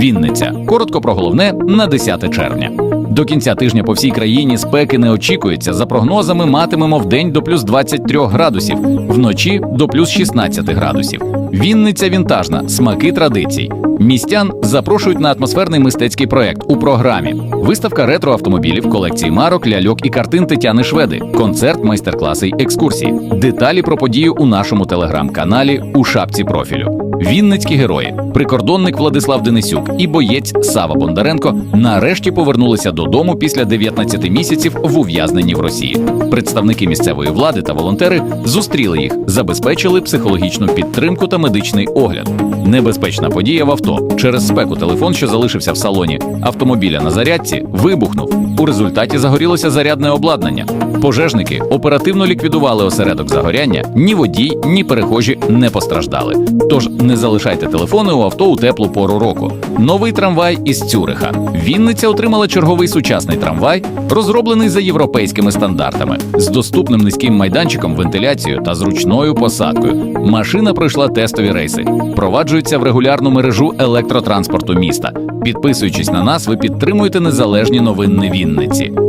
Вінниця. Коротко про головне на 10 червня. До кінця тижня по всій країні спеки не очікується. За прогнозами матимемо в день до плюс 23 градусів, вночі до плюс 16 градусів. Вінниця вінтажна, смаки традицій. Містян запрошують на атмосферний мистецький проект у програмі. Виставка ретро-автомобілів, колекції марок, ляльок і картин Тетяни Шведи, концерт, майстер-класи й екскурсії. Деталі про подію у нашому телеграм-каналі у шапці профілю. Вінницькі герої, прикордонник Владислав Денисюк і боєць Сава Бондаренко нарешті повернулися додому після 19 місяців в ув'язненні в Росії. Представники місцевої влади та волонтери зустріли їх, забезпечили психологічну підтримку та медичний огляд. Небезпечна подія в авто. Через спеку телефон, що залишився в салоні автомобіля на зарядці, вибухнув. У результаті загорілося зарядне обладнання. Пожежники оперативно ліквідували осередок загоряння. Ні водій, ні перехожі не постраждали. Тож не залишайте телефони у авто у теплу пору року. Новий трамвай із Цюриха. Вінниця отримала черговий сучасний трамвай, розроблений за європейськими стандартами, з доступним низьким майданчиком, вентиляцією та зручною посадкою. Машина пройшла тестові рейси, впроваджується в регулярну мережу електротранспорту міста. Підписуючись на нас, ви підтримуєте незалежні новини Вінниці. Геннети.